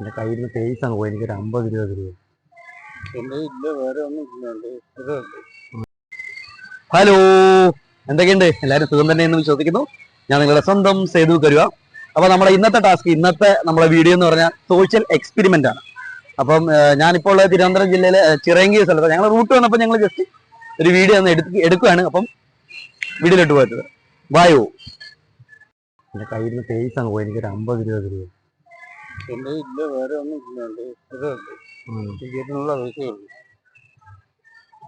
എന്റെ കയ്യിൽ നിന്ന് പേസ് അങ്ങ് പോയി എനിക്കൊരു അമ്പത് രൂപ രൂപ എന്റെ ഇല്ല വേറെ ഒന്നും ഹലോ. എന്തൊക്കെയുണ്ട്? എല്ലാവരും സുഖം തന്നെ എന്ന് വിശ്വസിക്കുന്നു. ഞാൻ നിങ്ങളുടെ സ്വന്തം സേതു കരുവ. അപ്പൊ നമ്മുടെ ഇന്നത്തെ ടാസ്ക് ഇന്നത്തെ നമ്മുടെ വീഡിയോ എന്ന് പറഞ്ഞാൽ സോഷ്യൽ എക്സ്പെരിമെന്റ് ആണ്. അപ്പം ഞാനിപ്പോൾ ഉള്ളത് തിരുവനന്തപുരം ജില്ലയിലെ ചിറങ്ങിയ സ്ഥലത്ത്. ഞങ്ങൾ റൂട്ട് വന്നപ്പോൾ ഞങ്ങൾ ജസ്റ്റ് ഒരു വീഡിയോ ഒന്ന് എടുത്ത് എടുക്കുകയാണ് അപ്പം വീഡിയോയിലോട്ട് പോയത് വായോ. എന്റെ കയ്യിൽ നിന്ന് പേസ് അങ്ങ് പോയി എനിക്കൊരു അമ്പത് രൂപ രൂപ എന്റെ ഇല്ല വേറെ ഒന്നും ഇല്ലാണ്ട് ഇത് ടിക്കറ്റിനുള്ള പൈസയേ ഉള്ളൂ.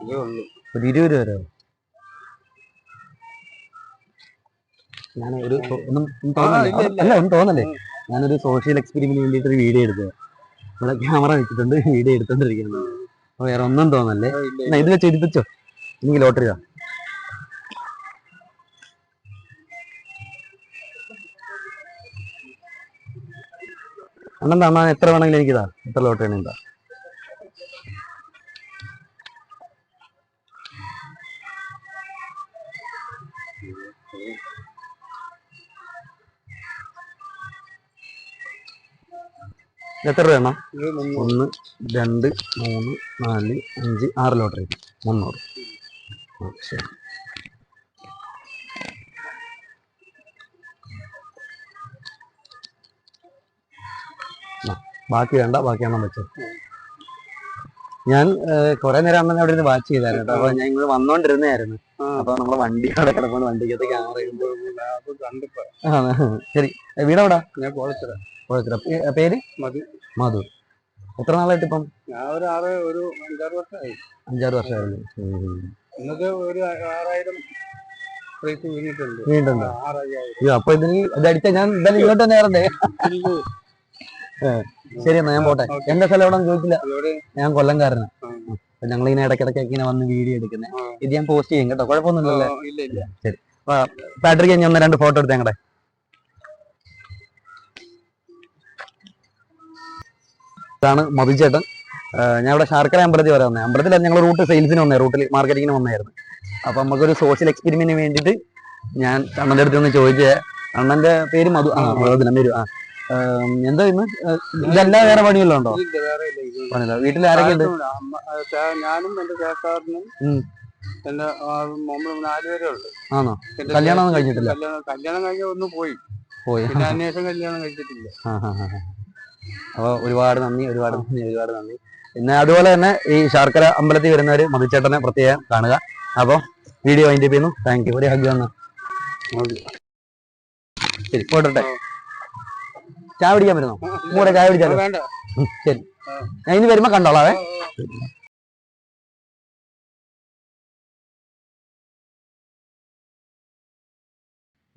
ഇതേ ഉള്ളൂ. ഒരു ഇരുപത് വരെ ഞാൻ ഒരു ഒന്നും. അല്ല ഒന്നും തോന്നല്ലേ? ഞാനൊരു സോഷ്യൽ എക്സ്പെരിമെന്റിന് വേണ്ടിയിട്ട് ഒരു വീഡിയോ എടുത്തത്. നമ്മളെ ക്യാമറ വെച്ചിട്ടുണ്ട്. വീഡിയോ എടുത്തോണ്ടിരിക്കുന്നത് വേറെ ഒന്നും തോന്നല്ലേ? ഇത് വെച്ച് എടുപ്പിച്ചോ എനിക്ക് ലോട്ടറി അണ്ണൻ അണ്ണാ എത്ര വേണമെങ്കിലും എനിക്കിതാ. എത്ര ലോട്ടറി വേണമെങ്കിൽ താ എത്ര രൂപ. ഒന്ന് രണ്ട് മൂന്ന് നാല് അഞ്ച് ആറ് ലോട്ടറി മുന്നൂറ്. ശരി. ബാക്കി വേണ്ട ബാക്കി എണ്ണം വെച്ചോ. ഞാൻ കുറെ നേരം അണ്ണൻ അവിടെ ഇരുന്ന് വാച്ച് ചെയ്തായിരുന്നു കേട്ടോ. അപ്പൊ ഞാൻ ഇങ്ങനെ വന്നോണ്ടിരുന്നായിരുന്നു. അപ്പൊ നമ്മളെ വണ്ടി അവിടെ കിടപ്പുണ്ട്. വണ്ടിക്കകത്ത് ക്യാമറ ശരി. വീടെവിടാ ഞാൻ കുഴപ്പമില്ല. പേ- പേര്? മധു. മധു. എത്ര നാളായിട്ട് ഇപ്പം? ഞാൻ ഒരു ആറ് ഒരു അഞ്ചാറ് വർഷമായി. അഞ്ചാറ് വർഷമായിരുന്നു. ഇന്നത്തെ ഒരു ആറായിരം വീണ്ടുണ്ടോ അപ്പൊ ഇതിന് ഇത് അടിച്ച ഞാൻ എന്തായാലും ഇങ്ങോട്ട് നേരണ്ടേ ശരി എന്നാ ഞാൻ പോട്ടെ. എന്റെ സ്ഥലം എവിടെ ചോദിച്ചില്ല. ഞാൻ കൊല്ലംകാരനാ. അപ്പൊ ഞങ്ങൾ ഇങ്ങനെ ഇടയ്ക്കിടയ്ക്ക് ഇങ്ങനെ വന്ന് വീഡിയോ എടുക്കുന്നത് ഇത് ഞാൻ പോസ്റ്റ് ചെയ്യും കേട്ടോ കുഴപ്പമൊന്നുമില്ലല്ലേ? ശരി. പാട്രിക്ക് ഞാൻ ഒന്ന് രണ്ട് ഫോട്ടോ എടുത്തേ ഞങ്ങളുടെ ഇതാണ് മധുചേട്ടൻ. ഞാൻ ഇവിടെ ശാർക്കര അമ്പലത്തിൽ വരെ വന്നേ അമ്പലത്തിൽ ഞങ്ങൾ റൂട്ട് സെയിൽസിന് വന്നേ റൂട്ടിൽ മാർക്കറ്റിങ്ങിന് വന്നായിരുന്നു അപ്പൊ നമുക്കൊരു സോഷ്യൽ എക്സ്പെരിമെന്റിന് വേണ്ടിയിട്ട് ഞാൻ അണ്ണന്റെ അടുത്ത് നിന്ന് ചോദിച്ചേ അണ്ണന്റെ പേര് മധു ആ പേര് ആ. എന്താ ഇന്ന്? ഇതെല്ലാം വേറെ പണിയല്ലോ ഉണ്ടോ? പണിയില്ല. വീട്ടിൽ ആരൊക്കെ ഉണ്ട് ഞാനും എന്റെ ചേട്ടാറിനും എന്റെ നമ്മൾ നാലുപേരേ ഉള്ളു. ആണോ? കല്യാണം ഒന്നും കഴിഞ്ഞിട്ടില്ല? കല്യാണം കഴിഞ്ഞ ഒന്ന് പോയി. പോയി. പിന്നെ അന്വേഷണം കല്യാണം കഴിച്ചിട്ടില്ല. ആ, ആ, ആ, ആ. അപ്പൊ ഒരുപാട് നന്ദി ഒരുപാട് നന്ദി ഒരുപാട് നന്ദി. പിന്നെ അതുപോലെ തന്നെ ഈ ശർക്കര അമ്പലത്തിൽ വരുന്നവര് മതിച്ചേട്ടനെ പ്രത്യേകം കാണുക. അപ്പൊ വീഡിയോ അതിന്റെ ചെയ്യുന്നു. Thank you. ഒരു ഹഗ് തന്നു ശരി പോട്ടെ ചായ പിടിക്കാൻ വരുന്നോ? കൂടെ ചായ പിടിച്ചാലോ ശരി. ഞാൻ ഇനി വരുമ്പോ കണ്ടോളാവേ.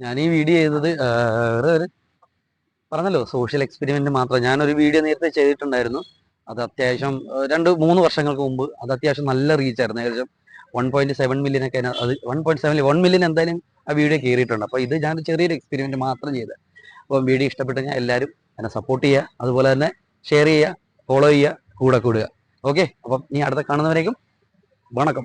ഞാൻ ഈ വീഡിയോ ചെയ്തത് വേറെ വെറുതെ ഒരു പറഞ്ഞല്ലോ സോഷ്യൽ എക്സ്പെരിമെന്റ് മാത്രം. ഞാനൊരു വീഡിയോ നേരത്തെ ചെയ്തിട്ടുണ്ടായിരുന്നു. അത് അത്യാവശ്യം രണ്ട് മൂന്ന് വർഷങ്ങൾക്ക് മുമ്പ്. അത് അത്യാവശ്യം നല്ല റീച്ച് ആയിരുന്നു. ഏകദേശം വൺ പോയിന്റ് സെവൻ മില്യൻ ഒക്കെ അത് one point seven one million എന്തായാലും ആ വീഡിയോ കയറിയിട്ടുണ്ട്. അപ്പോൾ ഇത് ഞാൻ ചെറിയൊരു എക്സ്പെരിമെന്റ് മാത്രം ചെയ്തത്. അപ്പോൾ വീഡിയോ ഇഷ്ടപ്പെട്ടു കഴിഞ്ഞാൽ എല്ലാവരും എന്നെ സപ്പോർട്ട് ചെയ്യുക. അതുപോലെ തന്നെ ഷെയർ ചെയ്യുക ഫോളോ ചെയ്യുക കൂടെ കൂടുക. ഓക്കെ അപ്പം നീ അടുത്ത കാണുന്നവരേക്കും വണക്കം.